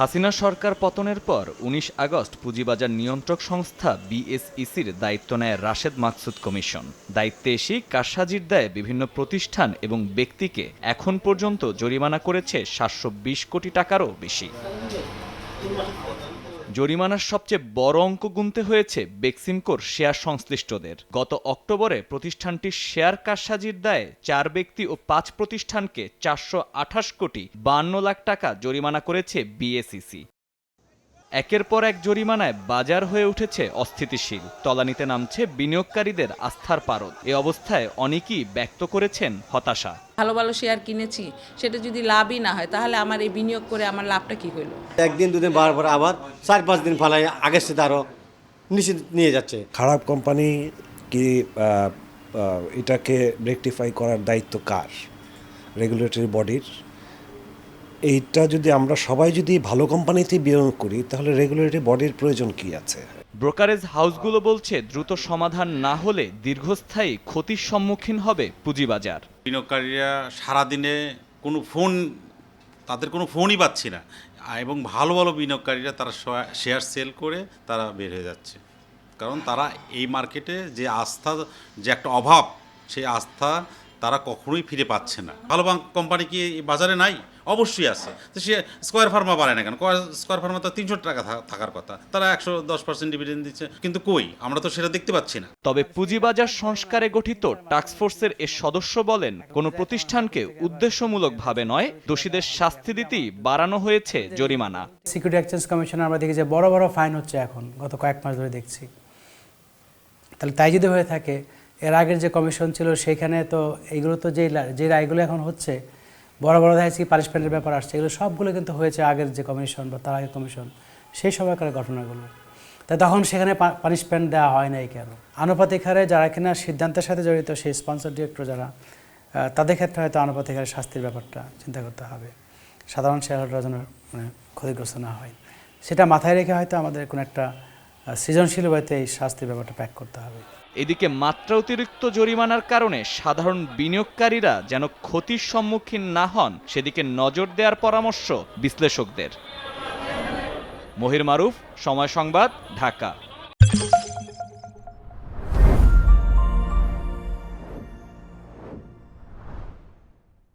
হাসিনা সরকার পতনের পর ১৯ আগস্ট পুঁজিবাজার নিয়ন্ত্রক সংস্থা বিএসইসির দায়িত্ব নেয় রাশেদ মাকসুদ কমিশন। দায়িত্বে এসেই কারসাজির দায়ে বিভিন্ন প্রতিষ্ঠান এবং ব্যক্তিকে এখন পর্যন্ত জরিমানা করেছে সাতশো বিশ কোটি টাকারও বেশি। জরিমানার সবচেয়ে বড় অঙ্ক গুনতে হয়েছে বেক্সিমকোর শেয়ার সংশ্লিষ্টদের। গত অক্টোবরে প্রতিষ্ঠানটির শেয়ার কারসাজির দায়ে চার ব্যক্তি ও পাঁচ প্রতিষ্ঠানকে চারশো আঠাশ কোটি বান্ন লাখ টাকা জরিমানা করেছে বিএসইসি। একের পর এক জরিমানায় বাজার হয়ে উঠেছে অস্থিতিশীল। তলানিতে নামছে বিনিয়োগকারীদের আস্থার পারদ। এ অবস্থায় অনেকেই ব্যক্ত করেছেন হতাশা। ভালো ভালো শেয়ার কিনেছি সেটা যদি লাভই না হয় তাহলে আমার এই বিনিয়োগ করে আমার লাভটা কি হলো একদিন দুদিন বাড়ার পর আবার চার পাঁচ দিন ফালাই আগের সাথে আরও নিচে নিয়ে যাচ্ছে। খারাপ কোম্পানি কি এটাকে রেকটিফাই করার দায়িত্ব কার? রেগুলেটরি বডির এইটা যদি আমরা সবাই যদি ভালো কোম্পানিতে বিনিয়োগ করি তাহলে রেগুলেটরি বডির প্রয়োজন কি আছে? ব্রোকারেজ হাউসগুলো বলছে দ্রুত সমাধান না হলে দীর্ঘস্থায়ী ক্ষতির সম্মুখীন হবে পুঁজিবাজার। বিনিয়োগকারীরা সারাদিনে কোনো ফোন তাদের কোনো ফোনই পাচ্ছি না। এবং ভালো ভালো বিনিয়োগকারীরা তারা শেয়ার- শেয়ার সেল করে তারা বের হয়ে যাচ্ছে। কারণ তারা এই মার্কেটে যে আস্থা যে একটা অভাব সেই আস্থা তারা কখনোই ফিরে পাচ্ছে না। ভালো কোম্পানি কি বাজারে নাই? অবশ্যই আছে। তো সে স্কোয়ার ফার্মা বাড়ে না কেন? স্কোয়ার ফার্মা তো তিনশো টাকা থাকার কথা। তারা একশো দশ পার্সেন্ট ডিভিডেন্ড দিচ্ছে। কিন্তু কই? আমরা তো সেটা দেখতে পাচ্ছি না। তবে পুঁজিবাজার সংস্কারে গঠিত টাস্কফোর্সের এ সদস্য বলেন কোনো প্রতিষ্ঠানকে উদ্দেশ্যমূলকভাবে নয় দোষীদের শাস্তি দিতেই বাড়ানো হয়েছে জরিমানা। সিকিউরিটি এক্সচেঞ্জ কমিশনে আমরা দেখি যে বড় বড় ফাইন হচ্ছে এখন গত কয়েক মাস ধরে দেখছি। তাহলে তাই যদি হয়ে থাকে এর আগের যে কমিশন ছিল সেইখানে তো এইগুলো তো যে যে রায়গুলো এখন হচ্ছে, বড় বড় দেখা যাচ্ছে পানিশমেন্টের ব্যাপার আসছে, এগুলো সবগুলো কিন্তু হয়েছে আগের যে কমিশন বা তার আগের কমিশন, সেই সময়কার ঘটনাগুলো। তাই তখন সেখানে পানিশমেন্ট দেওয়া হয় নাই কেন? আনুপাতিক হারে যারা কিনা সিদ্ধান্তের সাথে জড়িত সেই স্পন্সর ডিরেক্টর যারা তাদের ক্ষেত্রে হয়তো আনুপাতিক হারে শাস্তির ব্যাপারটা চিন্তা করতে হবে। সাধারণ শেয়ারহোল্ডার যেন মানে ক্ষতিগ্রস্ত না হয়। সেটা মাথায় রেখে হয়তো আমাদের কোনো একটা আহ, সৃজনশীল ওয়েতে এই শাস্তির ব্যাপারটা প্যাক করতে হবে। এদিকে মাত্রা অতিরিক্ত জরিমানার কারণে সাধারণ বিনিয়োগকারীরা যেন ক্ষতির সম্মুখীন না হন সেদিকে নজর দেওয়ার পরামর্শ বিশ্লেষকদের। মহির মারুফ সময় সংবাদ ঢাকা।